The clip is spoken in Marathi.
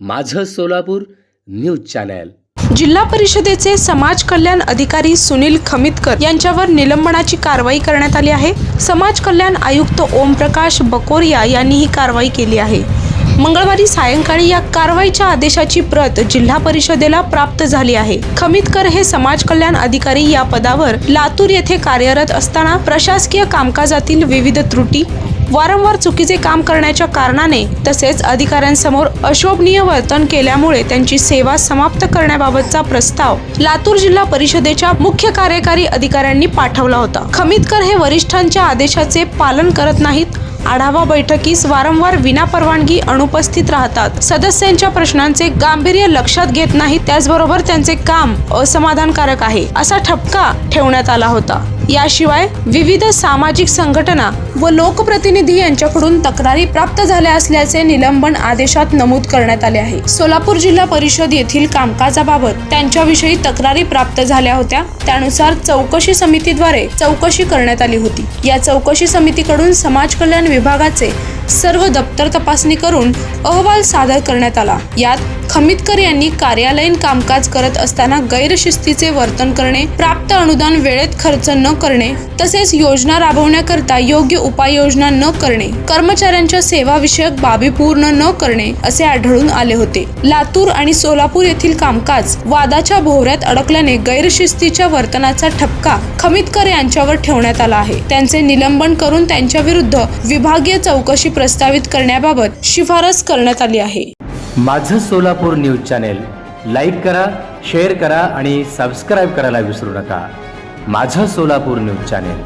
माझं सोलापूर न्यूज चॅनल. जिल्हा परिषदेचे समाज कल्याण अधिकारी सुनील खमितकर यांच्यावर निलंबनाची कारवाई करण्यात आली आहे. समाज कल्याण आयुक्त ओमप्रकाश बकोरिया यांनी ही कारवाई केली आहे. मंगळवारी सायंकाळी या कारवाईच्या आदेशाची प्रत जिल्हा परिषदेला प्राप्त झाली आहे. खमितकर हे समाज कल्याण अधिकारी या पदावर लातूर येथे कार्यरत असताना प्रशासकीय कामकाजातील विविध त्रुटी वारंवार चुकीचे काम करण्याच्या कारणाने तसेच अधिकाऱ्यांसमोर अशोभनीय वर्तन केल्यामुळे त्यांची सेवा समाप्त करण्याबाबतचा प्रस्ताव लातूर जिल्हा परिषदेच्या मुख्य कार्यकारी अधिकाऱ्यांनी पाठवला होता. खमितकर हे वरिष्ठांच्या आदेशाचे पालन करत नाहीत. आढावा बैठकीस वारंवार विनापरवानगी अनुपस्थित राहतात. सदस्यांच्या प्रश्नांचे गांभीर्य लक्षात घेत नाहीत. त्याचबरोबर त्यांचे काम असमाधानकारक आहे असा ठपका ठेवण्यात आला होता. याशिवाय विविध सामाजिक संघटना व लोकप्रतिनिधी यांच्याकडून तक्रारी प्राप्त झाल्या असल्याचे निलंबन आदेशात नमूद करण्यात आले आहे. सोलापूर जिल्हा परिषद येथील कामकाजाबाबत त्यांच्याविषयी तक्रारी प्राप्त झाल्या होत्या. त्यानुसार चौकशी समितीद्वारे चौकशी करण्यात आली होती. या चौकशी समितीकडून समाज कल्याण विभागाचे सर्व दप्तर तपासणी करून अहवाल सादर करण्यात आला. यात खमितकर यांनी कार्यालयीन कामकाज करत असताना गैरशिस्तीचे वर्तन करणे प्राप्त अनुदान वेळेत खर्च न करणे तसेच योजना राबवण्याकरता योग्य उपाययोजना न करणे कर्मचाऱ्यांच्या सेवाविषयक बाबी पूर्ण न करणे असे आढळून आले होते. लातूर आणि सोलापूर येथील कामकाज वादाच्या भोवऱ्यात अडकल्याने गैरशिस्तीच्या वर्तनाचा ठपका खमितकर यांच्यावर ठेवण्यात आला आहे. त्यांचे निलंबन करून त्यांच्या विरुद्ध विभागीय चौकशी प्रस्तावित करण्याबाबत शिफारस करण्यात आली आहे. माझं सोलापूर न्यूज चॅनेल लाईक करा शेअर करा आणि सबस्क्राईब करायला विसरू नका. माझं सोलापूर न्यूज चॅनेल.